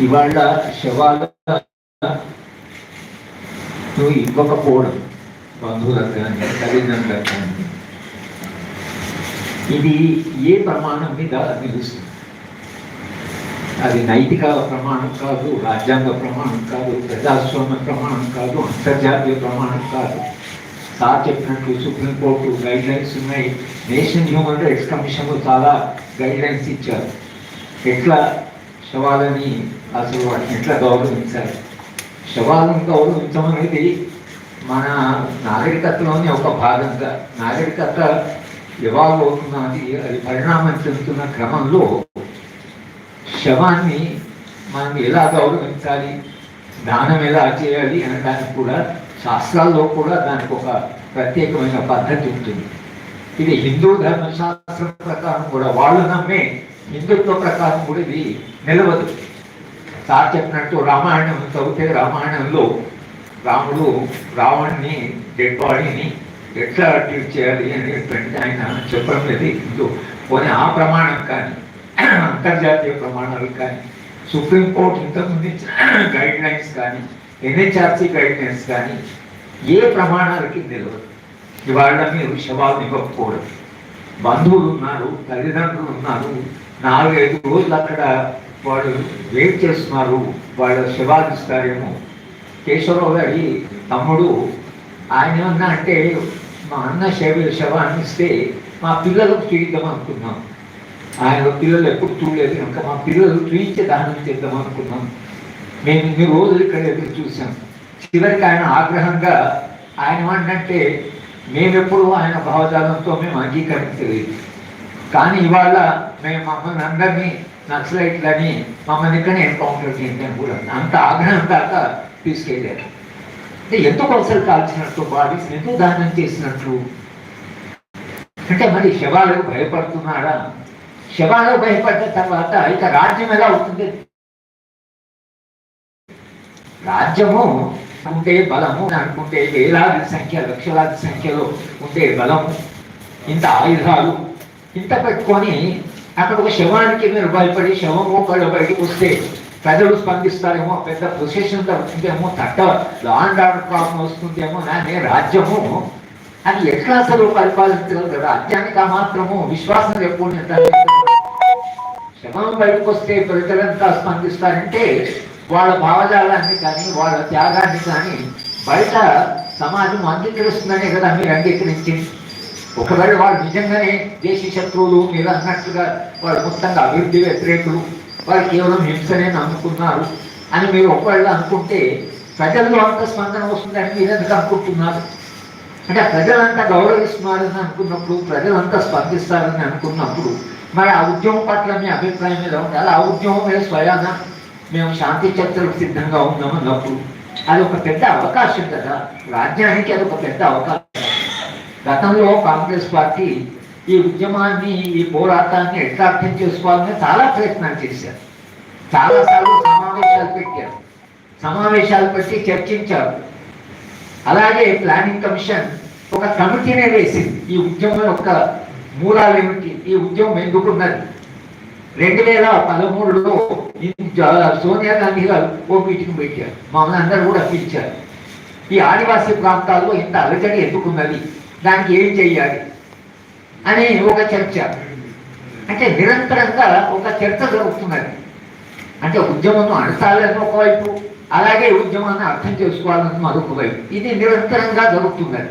ఇవాళ శవాలను ఇవ్వకపోవడం బంధువులకు కానీ తల్లిదండ్రులకు. కానీ ఇది ఏ ప్రమాణం మీద నిలుస్తుంది? అది నైతిక ప్రమాణం కాదు రాజ్యాంగ ప్రమాణం కాదు ప్రజాస్వామ్య ప్రమాణం కాదు అంతర్జాతీయ ప్రమాణం కాదు. సార్ చెప్పినట్టు సుప్రీంకోర్టు గైడ్ లైన్స్ ఉన్నాయి. నేషనల్ హ్యూమన్ రైట్స్ కమిషన్ చాలా గైడ్ లైన్స్ ఇచ్చారు. ఎట్లా శవాలని అసలు వాటిని ఎట్లా గౌరవించాలి శవాలను అనేది మన నాగరికతలోని ఒక భాగంగా నాగరికత ఇవాల్వ్ అవుతున్నది అది పరిణామం చెందుతున్న క్రమంలో శవాన్ని మనం ఎలా గౌరవించాలి దానం ఎలా చేయాలి అనడానికి కూడా శాస్త్రాల్లో కూడా దానికి ఒక ప్రత్యేకమైన పద్ధతి ఉంటుంది. ఇది హిందూ ధర్మశాస్త్రం ప్రకారం కూడా వాళ్ళు నమ్మే హిందుత్వ ప్రకారం కూడా ఇది నిలవదు. సార్ చెప్పినట్టు రామాయణం చదివితే రామాయణంలో రాముడు రావణ్ణి డెడ్ బాడీని ఎట్లా ట్రీట్ చేయాలి అనేటువంటి ఆయన చెప్పడం లేదు హిందూ. పోనీ ఆ ప్రమాణం కానీ అంతర్జాతీయ ప్రమాణాలు కానీ సుప్రీంకోర్టు ఇంతకుముందు ఇచ్చిన గైడ్ లైన్స్ కానీ ఎన్హెచ్ఆర్సీ గైడ్ లైన్స్ కానీ ఏ ప్రమాణాలకి నిలవదు. ఇవాళ మీరు శవాలు ఇవ్వకపోవడం. బంధువులు ఉన్నారు తల్లిదండ్రులు ఉన్నారు నాలుగైదు రోజులు అక్కడ వాళ్ళు వెయిట్ చేస్తున్నారు వాళ్ళ శివాదిస్తారేమో. కేశవరావు గారి తమ్ముడు ఆయన ఏమన్నా అంటే మా అన్న శవ శవాన్ని ఇస్తే మా పిల్లలకు చూద్దాం అనుకున్నాం. ఆయన పిల్లలు ఎప్పుడు చూడలేదు కనుక మా పిల్లలు చూయించే దానం చేద్దాం అనుకున్నాం. మేము ఇన్ని రోజులు ఇక్కడ ఎదురు చూసాం చివరికి ఆయన ఆగ్రహంగా ఆయన ఏమంటే మేమెప్పుడు ఆయన భావజాలంతో మేము అంగీకరించలేదు. కానీ ఇవాళ మేము మమ్మల్ని అందరినీ నక్సలైట్లని మమ్మల్ని ఇక్కడ ఎన్కౌంటర్ చేయండి అని కూడా అంత ఆగ్రహం దాకా తీసుకెళ్ళారు అంటే ఎందుకు అసలు కాల్చినట్టు బాడీస్ ఎందుకు దానం చేసినట్లు అంటే మరి శవాలకు భయపడుతున్నారా శవాలకు భయపడ్డ తర్వాత ఇక రాజ్యం ఎలా అవుతుంది రాజ్యము ఉంటే బలము అనుకుంటే వేలాది సంఖ్య లక్షలాది సంఖ్యలో ఉంటే బలము ఇంత ఆయుధాలు ఇంత పెట్టుకొని అక్కడ ఒక శవానికి మీరు భయపడి శవం ఒకళ్ళు బయటకు వస్తే ప్రజలు స్పందిస్తారేమో పెద్ద ప్రొసెషన్ జరుగుతుందేమో తట్ట లాండ్ ఆర్డర్ ప్రాబ్లం వస్తుందేమో నానే రాజ్యము. అది ఎట్లా అసలు పరిపాలించగలరు రాజ్యానికి ఆ మాత్రము విశ్వాసం ఎప్పుడు శవం బయటకు వస్తే ప్రజలంతా స్పందిస్తారంటే వాళ్ళ భావజాలాన్ని కానీ వాళ్ళ త్యాగాన్ని కానీ బయట సమాజం అంగీకరిస్తుందనే కదా మీరు అంగీకరించింది. ఒకవేళ వాళ్ళు నిజంగానే దేశ శత్రువులు మీరు అన్నట్టుగా వాళ్ళు మొత్తంగా అభివృద్ధి వ్యతిరేకులు వాళ్ళు కేవలం హింసనే నమ్ముకున్నారు అని మీరు ఒకవేళ అనుకుంటే ప్రజల్లో అంత స్పందన వస్తుందని మీరు ఎందుకు అనుకుంటున్నారు? అంటే ప్రజలంతా గౌరవిస్తున్నారని అనుకున్నప్పుడు ప్రజలంతా స్పందిస్తారని అనుకున్నప్పుడు మరి ఆ ఉద్యమం పట్ల మీ అభిప్రాయం మీద ఉండాలి ఆ ఉద్యమం మీద స్వయాన మేము శాంతి చర్చలకు సిద్ధంగా ఉన్నాం అన్నప్పుడు అది ఒక పెద్ద అవకాశం కదా? రాజ్యానికి అది ఒక పెద్ద అవకాశం. గతంలో కాంగ్రెస్ పార్టీ ఈ ఉద్యమాన్ని ఈ పోరాటాన్ని ఎట్లా అర్థం చేసుకోవాలని చాలా ప్రయత్నాలు చేశారు. చాలాసార్లు సమావేశాలు పెట్టారు. సమావేశాలు పెట్టి చర్చించారు. అలాగే ప్లానింగ్ కమిషన్ ఒక కమిటీనే వేసింది. ఈ ఉద్యమం యొక్క మూలాలు ఏమిటి? ఈ ఉద్యమం ఎందుకున్నది? రెండు వేల పదమూడులో సోనియా గాంధీ గారు ఓ మీటింగ్ పెట్టారు. మమ్మల్ని అందరూ కూడా పిలిచారు. ఈ ఆదివాసీ ప్రాంతాల్లో ఇంత అలజడి ఎందుకున్నది? దానికి ఏం చెయ్యాలి అని ఒక చర్చ. అంటే నిరంతరంగా ఒక చర్చ జరుగుతున్నది. అంటే ఉద్యమం అణచాలని ఒకవైపు అలాగే ఉద్యమాన్ని అర్థం చేసుకోవాలని మరొక వైపు ఇది నిరంతరంగా జరుగుతున్నది.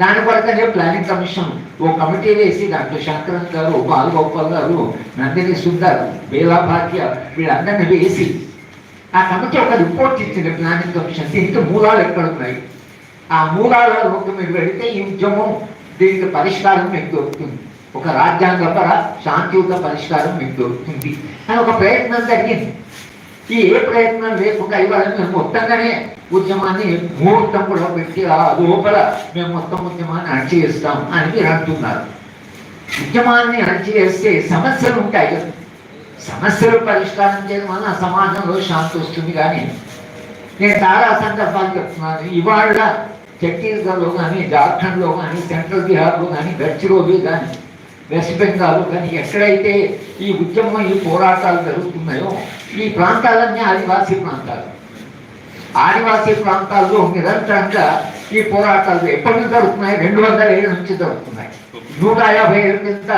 దాని కొరకనే ప్లానింగ్ కమిషన్ ఓ కమిటీ వేసి దాంట్లో శంకరన్ గారు బాలగోపాల్ గారు నందిని సుందర్ బేలా భాగ్య వీళ్ళందరినీ వేసి ఆ కమిటీ ఒక రిపోర్ట్ ఇచ్చింది ప్లానింగ్ కమిషన్. దీనికి మూలాలు ఎక్కడ ఉన్నాయి ఆ మూలాల రోడ్డు మీరు వెళితే ఈ ఉద్యమం దీనికి పరిష్కారం మీకు దొరుకుతుంది. ఒక రాజ్యాంగపర శాంతియుత పరిష్కారం మీకు దొరుకుతుంది. అని ఒక ప్రయత్నం జరిగింది. ఈ ఏ ప్రయత్నం లేకుండా ఇవాళ మేము మొత్తంగానే ఉద్యమాన్ని ముహూర్తం కూడా పెట్టి ఆ లోపల మేము మొత్తం ఉద్యమాన్ని అణచివేస్తాం అని మీరు అంటున్నారు. ఉద్యమాన్ని అణచివేస్తే సమస్యలు ఉంటాయి కదా. సమస్యలు పరిష్కారం చేయడం వల్ల సమాజంలో శాంతి వస్తుంది కానీ నేను చాలా సందర్భాలు చెప్తున్నాను. ఇవాళ ఛత్తీస్గఢ్లో కానీ జార్ఖండ్లో కానీ సెంట్రల్ బీహార్లో కానీ గడ్చిరోలి కానీ వెస్ట్ బెంగాల్ కానీ ఎక్కడైతే ఈ ఉద్యమం ఈ పోరాటాలు జరుగుతున్నాయో ఈ ప్రాంతాలన్నీ ఆదివాసీ ప్రాంతాలు. ఆదివాసీ ప్రాంతాల్లో నిరంతరంగా ఈ పోరాటాలు ఎప్పటి నుంచి జరుగుతున్నాయి? రెండు వందల ఏళ్ళ నుంచి జరుగుతున్నాయి. నూట యాభై ఏళ్ళ కింద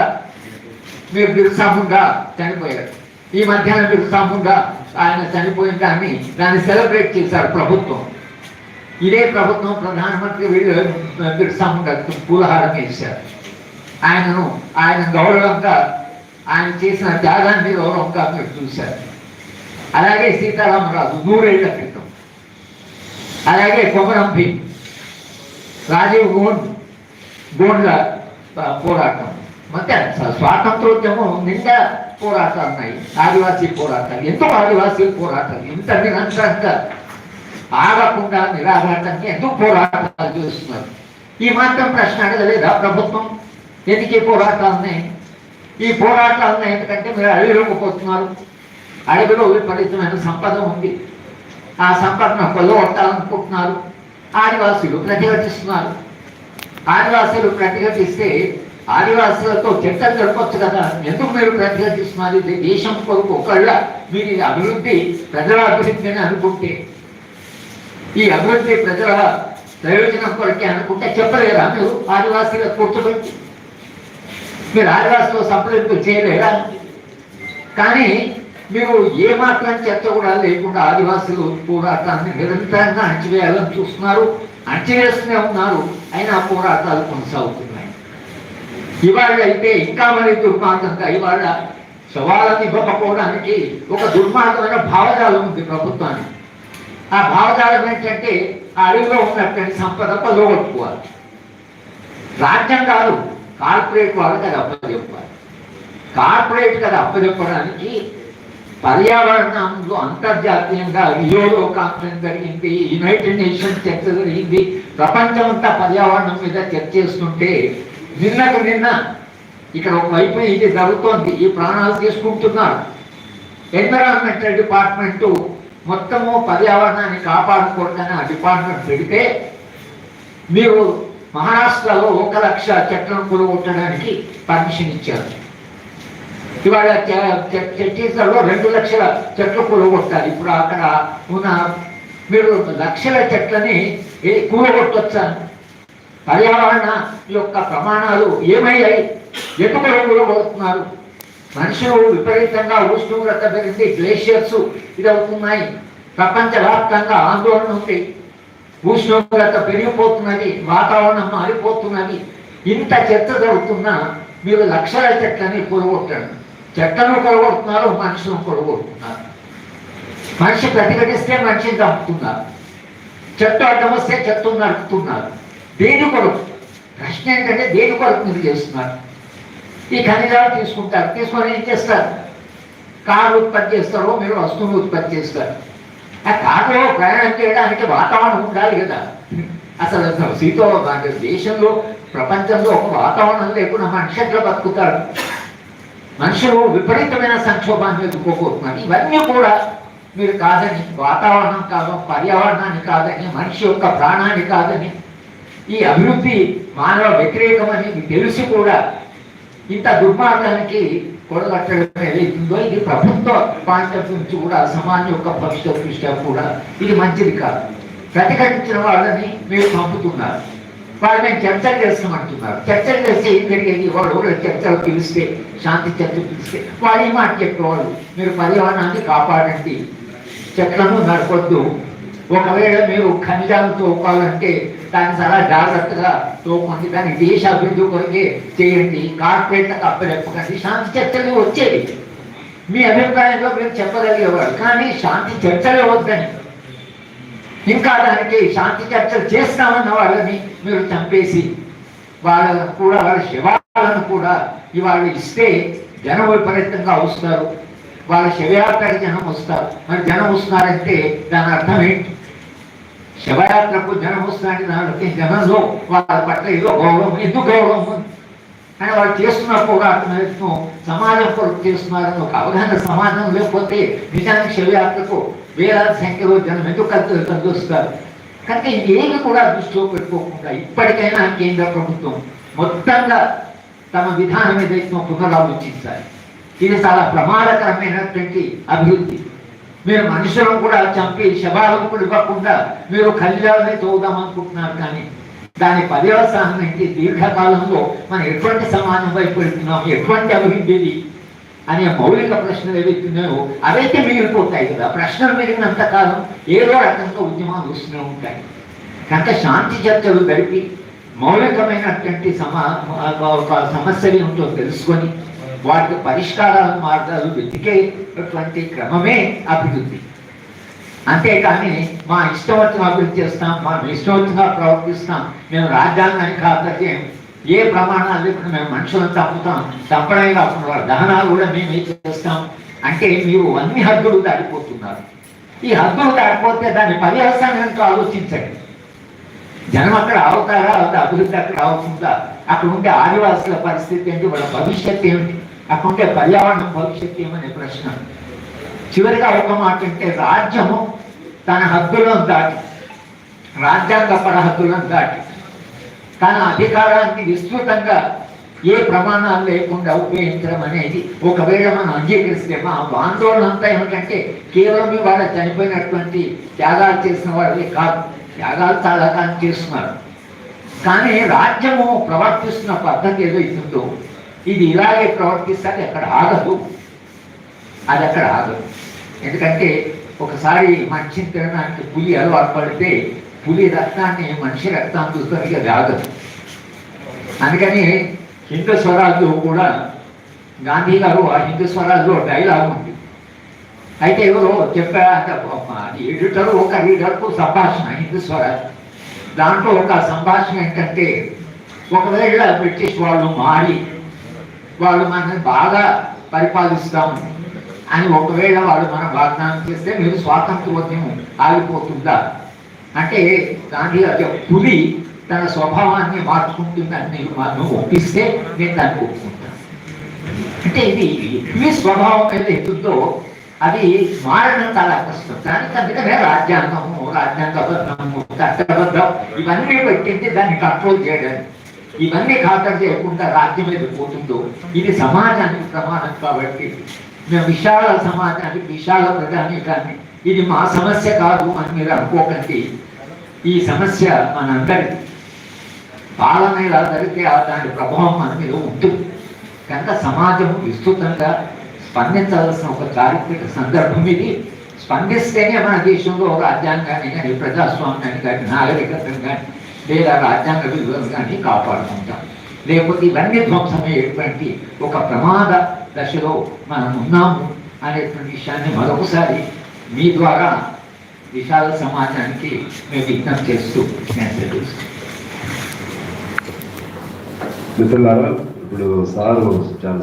మీరు బిర్సా ముండా చనిపోయారు. ఈ మధ్యాహ్నం బిర్సా ముండా ఆయన చనిపోయిన దాన్ని దాన్ని సెలబ్రేట్ చేశారు ప్రభుత్వం. ఇదే ప్రభుత్వం ప్రధానమంత్రి వీళ్ళు బిర్సా పూలహారం చేశారు ఆయనను ఆయన గౌరవంగా ఆయన చేసిన త్యాగాన్ని గౌరవంగా మీరు చూశారు. అలాగే సీతారామరాజు నూరేళ్ళ క్రితం. అలాగే కొమరం భీమ్ రాజీవ్ గోండ్ గోండ్ల పోరాటం. మొత్తం స్వాతంత్రోద్యమం నిండా పోరాటాలు ఉన్నాయి. ఆదివాసీ పోరాటాలు ఎంతో ఆదివాసీ పోరాటాలు. ఇంత నిరంతరంగా ఆగకుండా నిరాఘాతంగా ఎందుకు పోరాటాలు చేస్తున్నారు? ఈ మాత్రం ప్రశ్న అడగలేదా ప్రభుత్వం? ఎందుకు ఈ పోరాటాలని? ఈ పోరాటాలను ఎందుకంటే మీరు అడవిలోకి పోతున్నారు. అడవిలో విపరీతమైన సంపద ఉంది. ఆ సంపదను కొల్లగొట్టాలనుకుంటున్నారు ఆదివాసులు ప్రతిఘటిస్తున్నారు. ఆదివాసులు ప్రతిఘటిస్తే ఆదివాసులతో చట్టం జరపచ్చు కదా. ఎందుకు మీరు ప్రతిఘటిస్తున్నారు? దేశం కొరకు ఒకళ్ళ మీరు అభివృద్ధి ప్రజల అభివృద్ధి అని అనుకుంటే. ఈ అభివృద్ధి ప్రజల ప్రయోజనం కొరకే అనుకుంటే చెప్పలేరా మీరు ఆదివాసీల కూర్చోబెట్టి మీరు ఆదివాసులు సంప్రదింపులు చేయలేరా? కానీ మీరు ఏ చెత్త కూడా లేకుండా ఆదివాసులు పోరాటాన్ని నిరంతరంగా అణచివేయాలని చూస్తున్నారు అణచివేస్తూనే ఉన్నారు. అయినా పోరాటాలు కొనసాగుతున్నాయి. ఇవాళ అయితే ఇంకా మరి దుర్మార్గంగా ఇవాళ సవాళ్ళని ఇవ్వకపోవడానికి ఒక దుర్మార్గమైన భావజాలం ఉంది ప్రభుత్వానికి. ఆ భావజాలం ఏంటంటే ఆ అడవిలో ఉన్నటువంటి సంపద పొలగొట్టుకోవాలి రాజ్యాంగాలు కార్పొరేట్ వాళ్ళకి అది అప్పచెప్పాలి. కార్పొరేట్ కదా అప్పచెప్పడానికి పర్యావరణంలో అంతర్జాతీయంగా రియోలో కాన్ఫరెన్స్ జరిగింది యునైటెడ్ నేషన్స్ చర్చ జరిగింది ప్రపంచం అంతా పర్యావరణం మీద చర్చ చేస్తుంటే నిన్నకు నిన్న ఇక్కడ ఒకవైపు ఇది జరుగుతోంది ఈ ప్రాణాలు తీసుకుంటున్నారు. ఎన్విరాన్మెంటల్ డిపార్ట్మెంటు మొత్తము పర్యావరణాన్ని కాపాడుకోవడానికి ఆ డిపార్ట్మెంట్ పెడితే మీరు మహారాష్ట్రలో ఒక లక్ష చెట్లను కూలగొట్టడానికి పర్మిషన్ ఇచ్చారు. ఇవాళ ఛత్తీస్గఢ్లో రెండు లక్షల చెట్లు కూలగొట్టాలి ఇప్పుడు అక్కడ ఉన్న మీరు లక్షల చెట్లని ఏ పర్యావరణ యొక్క ప్రమాణాలు ఏమయ్యాయి? ఎటు కూలగొడుతున్నారు మనుషులు విపరీతంగా ఉష్ణోగ్రత పెరిగింది గ్లేషియర్స్ ఇది అవుతున్నాయి ప్రపంచవ్యాప్తంగా ఆందోళన ఉంది. ఉష్ణోగ్రత పెరిగిపోతున్నది వాతావరణం మారిపోతున్నది. ఇంత చెత్త జరుగుతున్నా మీరు లక్షల చెట్లని కొలగొట్టండి చెట్లను కొలగొడుతున్నారు మనుషులను కొలగొడుతున్నారు మనిషి ప్రతిఘటిస్తే మనిషిని చంపుతున్నారు. చెట్టు అడ్డం వస్తే చెట్టు నడుపుతున్నారు దేని కొరకు? ప్రశ్న ఏంటంటే దేని కొరకు మీరు చేస్తున్నారు? ఈ ఖనిజాలు తీసుకుంటారు. తీసుకొని ఏం చేస్తారు? కారు ఉత్పత్తి చేస్తారు మీరు వస్తువులు ఉత్పత్తి చేస్తారు. ఆ కారులో ప్రయాణం చేయడానికి వాతావరణం ఉండాలి కదా. అసలు అసలు సీతో అంటే దేశంలో ప్రపంచంలో ఒక వాతావరణం లేకుండా మనిషి ఎట్లా బతుకుతారు మనుషులు విపరీతమైన సంక్షోభాన్ని ఎదుర్కోబోతున్నారు. ఇవన్నీ కూడా మీరు కాదని వాతావరణం కాదు పర్యావరణాన్ని కాదని మనిషి యొక్క ప్రాణాన్ని కాదని ఈ అభివృద్ధి మానవ వ్యతిరేకమని మీకు తెలిసి కూడా ఇంత దుర్మార్గానికి కొడగట్టడం ఏదైతుందో ఇది ప్రభుత్వ పాయింట్ నుంచి కూడా సమాజం యొక్క భవిష్యత్ దృష్ట్యా కూడా ఇది మంచిది కాదు. ప్రతిఘటించిన వాళ్ళని మీరు పంపుతున్నారు. వాళ్ళు మేము చర్చలు చేస్తామంటున్నారు. చర్చలు చేస్తే ఏం జరిగేది? వాళ్ళు చర్చలు పిలిస్తే శాంతి చర్చ పిలిస్తే వాళ్ళు ఏమాట చెప్పేవాళ్ళు. మీరు పర్యావరణాన్ని కాపాడండి. చెట్లను నడపొద్దు ఒకవేళ మీరు ఖనిజాలు తోపాలంటే దాన్ని చాలా జాగ్రత్తగా తోపండి దాన్ని దేశ అభివృద్ధి కొరకే చేయండి. కార్పొరేట్లకు అప్పచెప్పకండి శాంతి చర్చలు వచ్చేది మీ అభిప్రాయంలో మీరు చెప్పగలిగేవారు. కానీ శాంతి చర్చలే వద్దని. ఇంకా దానికి శాంతి చర్చలు చేస్తామన్న వాళ్ళని మీరు చంపేసి వాళ్ళను కూడా వాళ్ళ శవాలను కూడా ఇవాళ ఇస్తే జనం విపరీతంగా వస్తారు. వాళ్ళ శవయాత్రకి జనం వస్తారు. మరి జనం వస్తున్నారంటే దాని అర్థం ఏంటి? శవయాత్రకు జనం వస్తున్నారంటే జనంలో వాళ్ళ పట్ల ఏదో గౌరవం ఎందుకు గౌరవం? అని వాళ్ళు చేస్తున్న పోరాటం సమాజం కొరకు చేస్తున్నారని ఒక అవగాహన సమాజం లేకపోతే నిజానికి శివయాత్రకు వేలాది సంఖ్యలో జనం ఎందుకు కలిసి కనుక ఏమి కూడా దృష్టిలో పెట్టుకోకుండా ఇప్పటికైనా కేంద్ర ప్రభుత్వం మొత్తంగా తమ విధానం ఏదైతే పునరాలోచించాలి. ఇది చాలా ప్రమాదకరమైనటువంటి అభివృద్ధి. మీరు మనుషులను కూడా చంపి శవాలకు కూడా మీరు కళ్యాణమే తోదాం అనుకుంటున్నారు కానీ దాని పర్యవసానం ఏంటి? దీర్ఘకాలంలో మనం ఎటువంటి సమాజం వైపు వెళ్తున్నాం? ఎటువంటి అభివృద్ధిది అనే మౌలిక ప్రశ్నలు ఏవైతున్నాయో అవైతే మిగిలిపోతాయి కదా. ప్రశ్నలు మిగిలినంత కాలం ఏదో రకంగా ఉద్యమాలు వస్తూనే ఉంటాయి. కనుక శాంతి చర్చలు గడిపి మౌలికమైనటువంటి సమా ఒక సమస్యలు ఏమిటో తెలుసుకొని వాటికి పరిష్కార మార్గాలు వెతికేటువంటి క్రమమే అభివృద్ధి. అంతేకాని మా ఇష్టం వచ్చిన అభివృద్ధి చేస్తాం మా ఇష్టం వచ్చిన ప్రవర్తిస్తాం మేము రాజ్యాంగానికి కాకపోతే ఏ ప్రమాణాలు లేకుండా మేము మనుషులను చంపుతాం చంపడమే కాకుండా దహనాలు కూడా మేము చేస్తాం. అంటే మీరు అన్ని హద్దులు దాటిపోతున్నారు. ఈ హద్దులు దాటిపోతే దాని పర్యవసానంతో ఆలోచించండి. జనం అక్కడ అవుతారా అవుతా అభివృద్ధి అక్కడ అవుతుందా అక్కడ ఉండే ఆదివాసుల పరిస్థితి ఏంటి? వాళ్ళ భవిష్యత్తు ఏమిటి? అక్కడ పర్యావరణం భవిష్యత్తు ఏమనే ప్రశ్న. చివరిగా ఒక మాట అంటే రాజ్యము తన హద్దులను దాటి రాజ్యాంగ హద్దులను దాటి తన అధికారాన్ని విస్తృతంగా ఏ ప్రమాణాలు లేకుండా ఉపయోగించడం అనేది ఒకవేళ మనం అంగీకరిస్తే మా ఆందోళన అంతా ఏమిటంటే కేవలం వాళ్ళ చనిపోయినటువంటి త్యాగాలు చేసిన వాళ్ళే కాదు త్యాగాలు చాలా కాలం చేస్తున్నారు. కానీ రాజ్యము ప్రవర్తిస్తున్న పద్ధతి ఏదో ఇస్తుందో ఇది ఇలాగే ప్రవర్తిస్తే ఎక్కడ అక్కడ ఆగదు. అది అక్కడ ఆగదు. ఎందుకంటే ఒకసారి మనిషిని తినడానికి పులి అలవాటు పడితే పులి రక్తాన్ని మనిషి రక్తాన్ని చూస్తే అది ఆగదు అందుకని హిందూ స్వరాజ్లో కూడా గాంధీ గారు ఆ హిందూ స్వరాజ్లో డైలాగ్ ఉంది. అయితే ఎవరో చెప్పారు అంటే ఎడిటర్ ఒక రీడర్కు సంభాషణ హిందూ స్వరాజ్ దాంట్లో ఒక సంభాషణ ఏంటంటే ఒకవేళ బ్రిటిష్ వాళ్ళు మారి వాళ్ళు మనల్ని బాగా పరిపాలిస్తాము అని ఒకవేళ వాళ్ళు మన వాగ్దానం చేస్తే మీరు స్వాతంత్రోద్యమం ఆగిపోతుందా? అంటే గాంధీ గారు పులి తన స్వభావాన్ని మార్చుకుంటుందని నేను మనం ఒప్పిస్తే నేను దాన్ని ఒప్పుకుంటాను అంటే ఇది మీ స్వభావం ఏది ఎత్తుందో అది మారడం చాలా కష్టం. దానికి అందుకనే రాజ్యాంగము రాజ్యాంగబద్ధము చట్టబద్ధం ఇవన్నీ పెట్టింది దాన్ని కంట్రోల్ చేయడానికి. ఇవన్నీ ఖాతరు చేయకుండా రాజ్యం మీద పోతుందో? ఇది సమాజానికి ప్రమాణం కాబట్టి మేము విశాల సమాజానికి విశాల ప్రధాని కానీ ఇది మా సమస్య కాదు అని మీరు అనుకోకండి. ఈ సమస్య మనందరి పాలన ఎలా జరిగితే ఆ దాని ప్రభావం మన మీద ఉంటుంది. కనుక సమాజం విస్తృతంగా స్పందించవలసిన ఒక చారిత్రక సందర్భం ఇది. స్పందిస్తేనే మన దేశంలో రాజ్యాంగాన్ని కానీ ప్రజాస్వామ్యాన్ని కానీ నాగరికతను కానీ లేదా రాజ్యాంగ విలువలు కానీ కాపాడుకుంటాం. లేకపోతే ఇవన్నీ ధ్వంసమయ్యేటువంటి ఒక ప్రమాద దశలో మనం ఉన్నాము అనేటువంటి విషయాన్ని మరొకసారి మీ ద్వారా విశాల సమాజానికి మేము విజ్ఞప్తి చేస్తూ నేను తెలుస్తాను మిత్రులారా ఇప్పుడు సారు చాలా